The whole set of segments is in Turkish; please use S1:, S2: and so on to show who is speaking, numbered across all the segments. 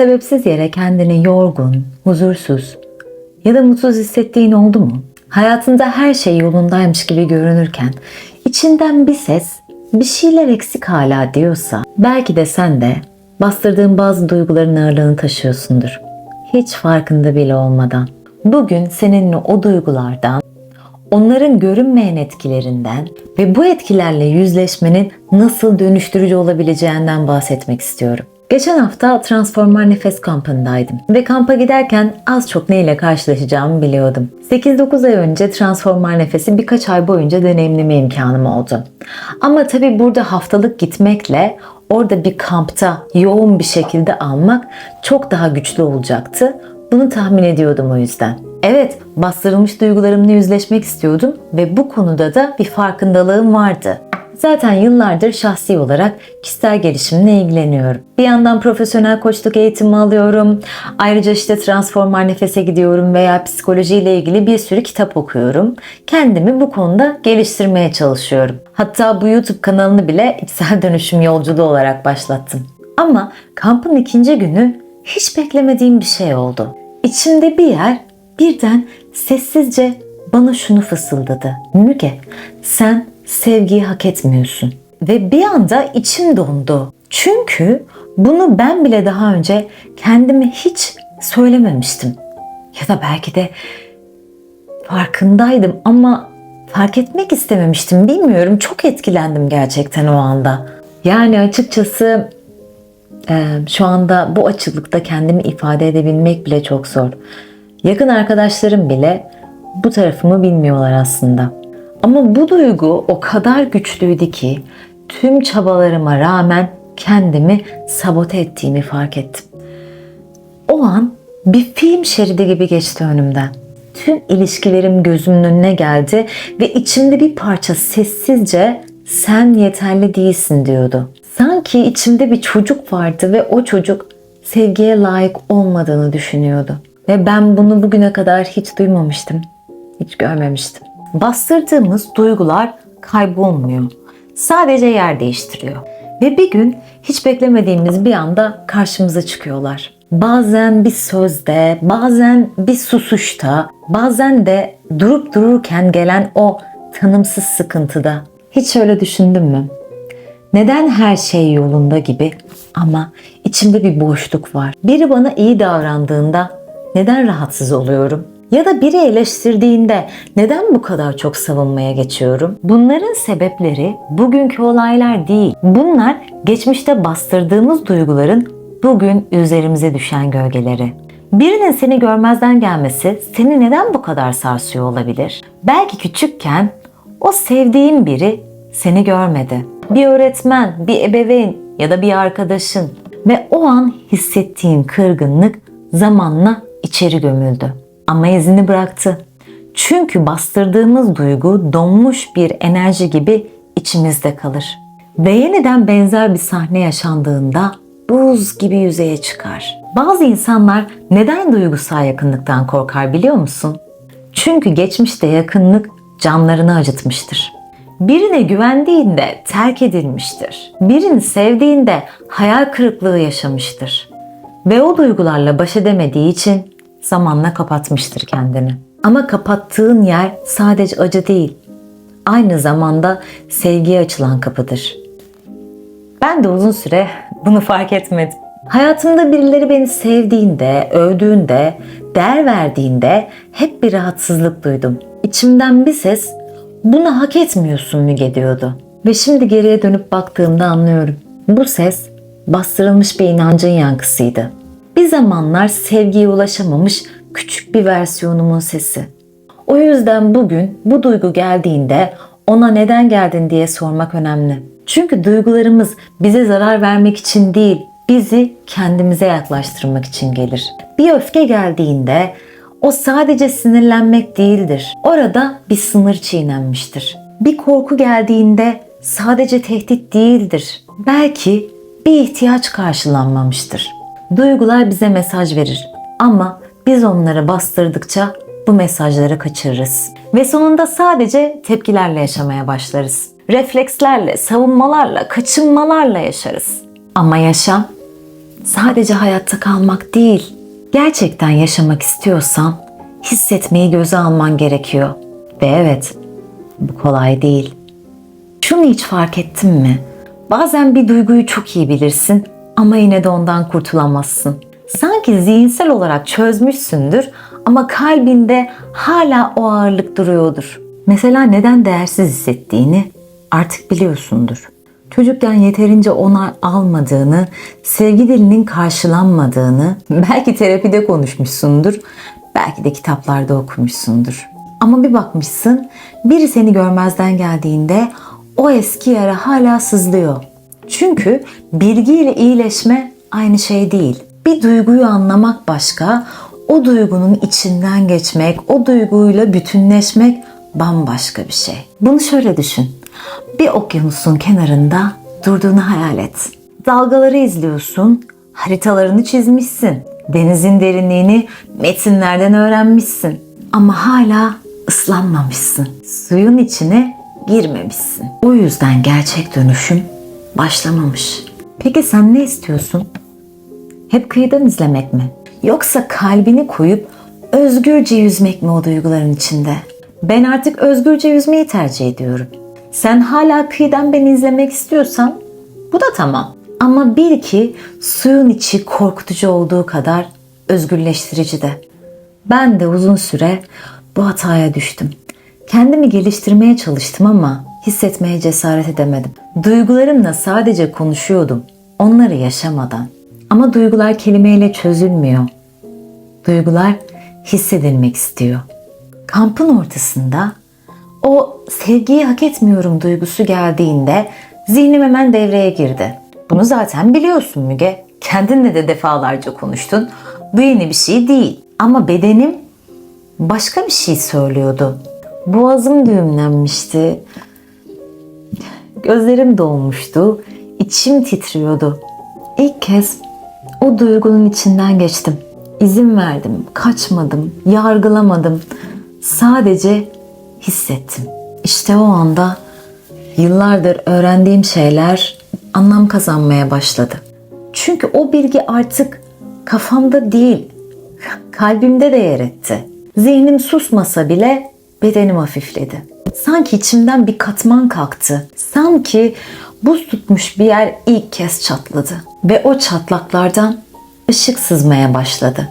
S1: sebepsiz yere kendini yorgun, huzursuz ya da mutsuz hissettiğin oldu mu? Hayatında her şey yolundaymış gibi görünürken içinden bir ses bir şeyler eksik hala diyorsa belki de sen de bastırdığın bazı duyguların ağırlığını taşıyorsundur. Hiç farkında bile olmadan. Bugün seninle o duygulardan onların görünmeyen etkilerinden ve bu etkilerle yüzleşmenin nasıl dönüştürücü olabileceğinden bahsetmek istiyorum. Geçen hafta Transformer Nefes kampındaydım ve kampa giderken az çok neyle karşılaşacağımı biliyordum. 8-9 ay önce Transformer Nefesi birkaç ay boyunca deneyimleme imkanım oldu. Ama tabi burada haftalık gitmekle orada bir kampta yoğun bir şekilde almak çok daha güçlü olacaktı. Bunu tahmin ediyordum o yüzden. Evet, bastırılmış duygularımla yüzleşmek istiyordum ve bu konuda da bir farkındalığım vardı. Zaten yıllardır şahsi olarak kişisel gelişimle ilgileniyorum. Bir yandan profesyonel koçluk eğitimi alıyorum. Ayrıca işte transformer nefese gidiyorum veya psikolojiyle ilgili bir sürü kitap okuyorum. Kendimi bu konuda geliştirmeye çalışıyorum. Hatta bu YouTube kanalını bile içsel dönüşüm yolculuğu olarak başlattım. Ama kampın ikinci günü hiç beklemediğim bir şey oldu. İçimde bir yer birden sessizce bana şunu fısıldadı. Müge sen sevgiyi hak etmiyorsun. Ve bir anda içim dondu. Çünkü bunu ben bile daha önce kendime hiç söylememiştim. Ya da belki de farkındaydım ama fark etmek istememiştim. Bilmiyorum. Çok etkilendim gerçekten o anda. Yani açıkçası e, şu anda bu açıklıkta kendimi ifade edebilmek bile çok zor. Yakın arkadaşlarım bile bu tarafımı bilmiyorlar aslında. Ama bu duygu o kadar güçlüydü ki tüm çabalarıma rağmen kendimi sabote ettiğimi fark ettim. O an bir film şeridi gibi geçti önümden. Tüm ilişkilerim gözümün önüne geldi ve içimde bir parça sessizce sen yeterli değilsin diyordu. Sanki içimde bir çocuk vardı ve o çocuk sevgiye layık olmadığını düşünüyordu. Ve ben bunu bugüne kadar hiç duymamıştım. Hiç görmemiştim. Bastırdığımız duygular kaybolmuyor. Sadece yer değiştiriyor. Ve bir gün hiç beklemediğimiz bir anda karşımıza çıkıyorlar. Bazen bir sözde, bazen bir susuşta, bazen de durup dururken gelen o tanımsız sıkıntıda. Hiç öyle düşündün mü? Neden her şey yolunda gibi ama içimde bir boşluk var. Biri bana iyi davrandığında neden rahatsız oluyorum? Ya da biri eleştirdiğinde neden bu kadar çok savunmaya geçiyorum? Bunların sebepleri bugünkü olaylar değil. Bunlar geçmişte bastırdığımız duyguların bugün üzerimize düşen gölgeleri. Birinin seni görmezden gelmesi seni neden bu kadar sarsıyor olabilir? Belki küçükken o sevdiğin biri seni görmedi. Bir öğretmen, bir ebeveyn ya da bir arkadaşın ve o an hissettiğin kırgınlık zamanla içeri gömüldü ama izini bıraktı. Çünkü bastırdığımız duygu donmuş bir enerji gibi içimizde kalır. Ve yeniden benzer bir sahne yaşandığında buz gibi yüzeye çıkar. Bazı insanlar neden duygusal yakınlıktan korkar biliyor musun? Çünkü geçmişte yakınlık canlarını acıtmıştır. Birine güvendiğinde terk edilmiştir. Birini sevdiğinde hayal kırıklığı yaşamıştır. Ve o duygularla baş edemediği için zamanla kapatmıştır kendini. Ama kapattığın yer sadece acı değil, aynı zamanda sevgiye açılan kapıdır. Ben de uzun süre bunu fark etmedim. Hayatımda birileri beni sevdiğinde, övdüğünde, değer verdiğinde hep bir rahatsızlık duydum. İçimden bir ses bunu hak etmiyorsun Müge diyordu. Ve şimdi geriye dönüp baktığımda anlıyorum. Bu ses bastırılmış bir inancın yankısıydı. Bir zamanlar sevgiye ulaşamamış küçük bir versiyonumun sesi. O yüzden bugün bu duygu geldiğinde ona neden geldin diye sormak önemli. Çünkü duygularımız bize zarar vermek için değil, bizi kendimize yaklaştırmak için gelir. Bir öfke geldiğinde o sadece sinirlenmek değildir. Orada bir sınır çiğnenmiştir. Bir korku geldiğinde sadece tehdit değildir. Belki bir ihtiyaç karşılanmamıştır. Duygular bize mesaj verir ama biz onları bastırdıkça bu mesajları kaçırırız. Ve sonunda sadece tepkilerle yaşamaya başlarız. Reflekslerle, savunmalarla, kaçınmalarla yaşarız. Ama yaşam sadece hayatta kalmak değil. Gerçekten yaşamak istiyorsan hissetmeyi göze alman gerekiyor. Ve evet, bu kolay değil. Şunu hiç fark ettin mi? Bazen bir duyguyu çok iyi bilirsin ama yine de ondan kurtulamazsın. Sanki zihinsel olarak çözmüşsündür ama kalbinde hala o ağırlık duruyordur. Mesela neden değersiz hissettiğini artık biliyorsundur. Çocukken yeterince onay almadığını, sevgi dilinin karşılanmadığını, belki terapide konuşmuşsundur, belki de kitaplarda okumuşsundur. Ama bir bakmışsın, biri seni görmezden geldiğinde o eski yara hala sızlıyor. Çünkü bilgiyle iyileşme aynı şey değil. Bir duyguyu anlamak başka, o duygunun içinden geçmek, o duyguyla bütünleşmek bambaşka bir şey. Bunu şöyle düşün. Bir okyanusun kenarında durduğunu hayal et. Dalgaları izliyorsun, haritalarını çizmişsin. Denizin derinliğini metinlerden öğrenmişsin. Ama hala ıslanmamışsın. Suyun içine girmemişsin. O yüzden gerçek dönüşüm başlamamış. Peki sen ne istiyorsun? Hep kıyıdan izlemek mi? Yoksa kalbini koyup özgürce yüzmek mi o duyguların içinde? Ben artık özgürce yüzmeyi tercih ediyorum. Sen hala kıyıdan beni izlemek istiyorsan bu da tamam. Ama bil ki suyun içi korkutucu olduğu kadar özgürleştirici de. Ben de uzun süre bu hataya düştüm. Kendimi geliştirmeye çalıştım ama hissetmeye cesaret edemedim. Duygularımla sadece konuşuyordum. Onları yaşamadan. Ama duygular kelimeyle çözülmüyor. Duygular hissedilmek istiyor. Kampın ortasında o sevgiyi hak etmiyorum duygusu geldiğinde zihnim hemen devreye girdi. Bunu zaten biliyorsun Müge. Kendinle de defalarca konuştun. Bu yeni bir şey değil. Ama bedenim başka bir şey söylüyordu. Boğazım düğümlenmişti. Gözlerim dolmuştu. İçim titriyordu. İlk kez o duygunun içinden geçtim. İzin verdim, kaçmadım, yargılamadım. Sadece hissettim. İşte o anda yıllardır öğrendiğim şeyler anlam kazanmaya başladı. Çünkü o bilgi artık kafamda değil, kalbimde de yer etti. Zihnim susmasa bile bedenim hafifledi. Sanki içimden bir katman kalktı. Sanki buz tutmuş bir yer ilk kez çatladı. Ve o çatlaklardan ışık sızmaya başladı.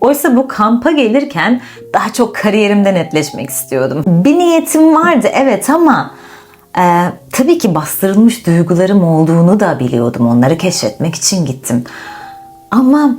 S1: Oysa bu kampa gelirken daha çok kariyerimde netleşmek istiyordum. Bir niyetim vardı evet ama e, tabii ki bastırılmış duygularım olduğunu da biliyordum. Onları keşfetmek için gittim. Ama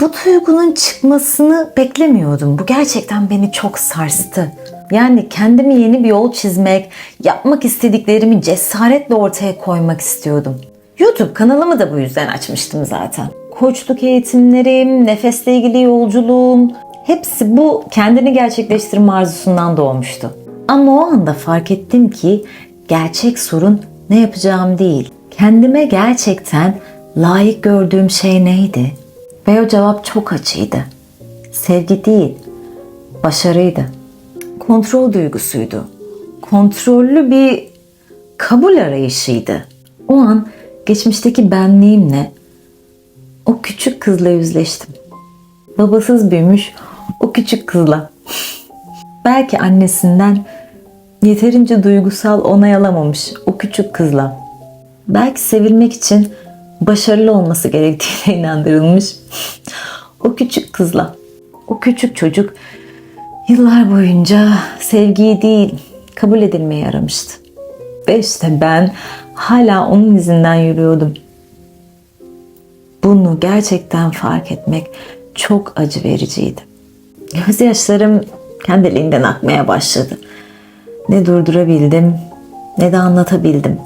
S1: bu duygunun çıkmasını beklemiyordum. Bu gerçekten beni çok sarstı. Yani kendimi yeni bir yol çizmek, yapmak istediklerimi cesaretle ortaya koymak istiyordum. YouTube kanalımı da bu yüzden açmıştım zaten. Koçluk eğitimlerim, nefesle ilgili yolculuğum, hepsi bu kendini gerçekleştirme arzusundan doğmuştu. Ama o anda fark ettim ki gerçek sorun ne yapacağım değil. Kendime gerçekten layık gördüğüm şey neydi? Ve o cevap çok açıydı. Sevgi değil, başarıydı. Kontrol duygusuydu. Kontrollü bir kabul arayışıydı. O an geçmişteki benliğimle o küçük kızla yüzleştim. Babasız büyümüş o küçük kızla. Belki annesinden yeterince duygusal onay alamamış o küçük kızla. Belki sevilmek için başarılı olması gerektiğine inandırılmış o küçük kızla. O küçük çocuk yıllar boyunca sevgiyi değil kabul edilmeyi aramıştı. Ve işte ben hala onun izinden yürüyordum. Bunu gerçekten fark etmek çok acı vericiydi. Gözyaşlarım kendiliğinden akmaya başladı. Ne durdurabildim ne de anlatabildim.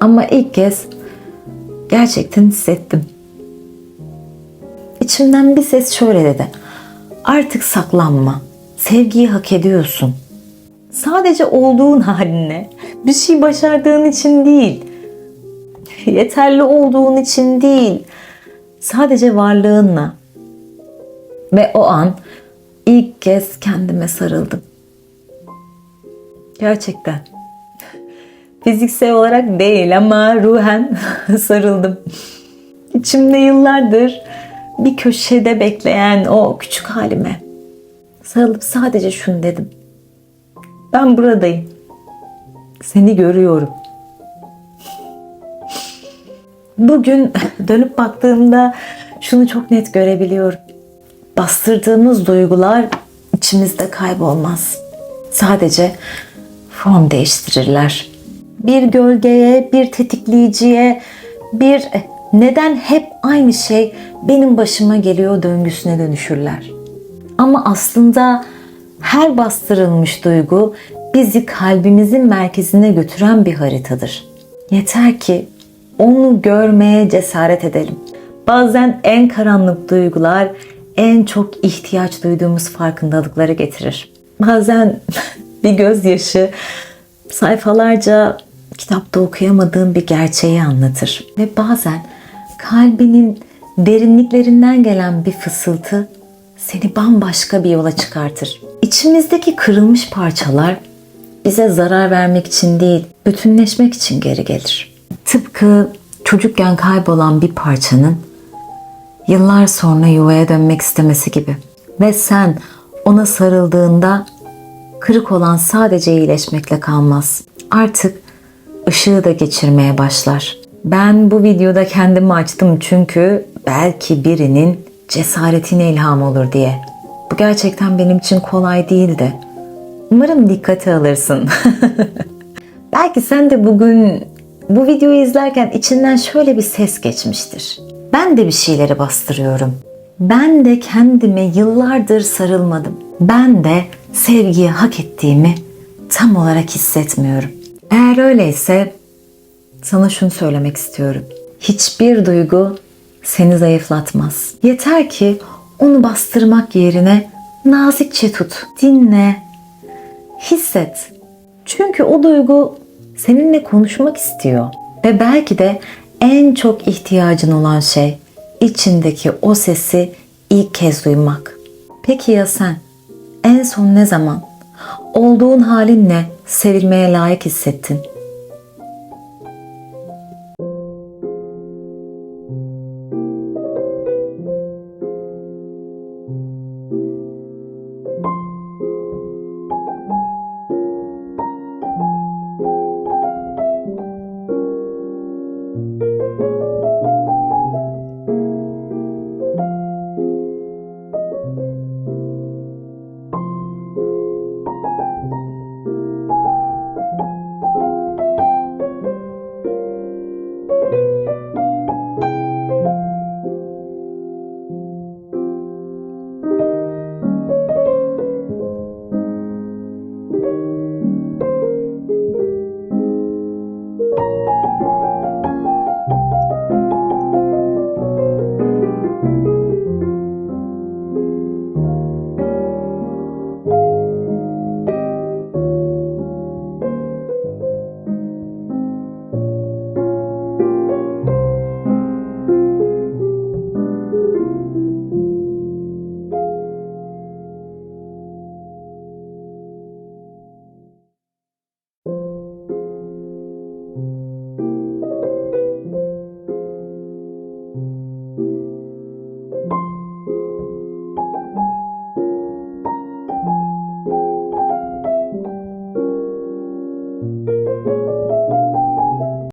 S1: Ama ilk kez gerçekten hissettim. İçimden bir ses şöyle dedi. Artık saklanma. Sevgiyi hak ediyorsun. Sadece olduğun haline, bir şey başardığın için değil. Yeterli olduğun için değil. Sadece varlığınla. Ve o an ilk kez kendime sarıldım. Gerçekten. Fiziksel olarak değil ama ruhen sarıldım. İçimde yıllardır bir köşede bekleyen o küçük halime sarılıp sadece şunu dedim. Ben buradayım. Seni görüyorum. Bugün dönüp baktığımda şunu çok net görebiliyorum. Bastırdığımız duygular içimizde kaybolmaz. Sadece form değiştirirler. Bir gölgeye, bir tetikleyiciye, bir "E, neden hep aynı şey benim başıma geliyor döngüsüne dönüşürler. Ama aslında her bastırılmış duygu bizi kalbimizin merkezine götüren bir haritadır. Yeter ki onu görmeye cesaret edelim. Bazen en karanlık duygular en çok ihtiyaç duyduğumuz farkındalıkları getirir. Bazen bir gözyaşı sayfalarca kitapta okuyamadığım bir gerçeği anlatır. Ve bazen kalbinin derinliklerinden gelen bir fısıltı seni bambaşka bir yola çıkartır. İçimizdeki kırılmış parçalar bize zarar vermek için değil, bütünleşmek için geri gelir. Tıpkı çocukken kaybolan bir parçanın yıllar sonra yuvaya dönmek istemesi gibi. Ve sen ona sarıldığında kırık olan sadece iyileşmekle kalmaz. Artık ışığı da geçirmeye başlar. Ben bu videoda kendimi açtım çünkü belki birinin cesaretine ilham olur diye. Bu gerçekten benim için kolay değildi. Umarım dikkate alırsın. belki sen de bugün bu videoyu izlerken içinden şöyle bir ses geçmiştir. Ben de bir şeyleri bastırıyorum. Ben de kendime yıllardır sarılmadım. Ben de sevgiyi hak ettiğimi tam olarak hissetmiyorum. Eğer öyleyse sana şunu söylemek istiyorum. Hiçbir duygu seni zayıflatmaz. Yeter ki onu bastırmak yerine nazikçe tut. Dinle. Hisset. Çünkü o duygu seninle konuşmak istiyor. Ve belki de en çok ihtiyacın olan şey içindeki o sesi ilk kez duymak. Peki ya sen? En son ne zaman? Olduğun halinle sevilmeye layık hissettin.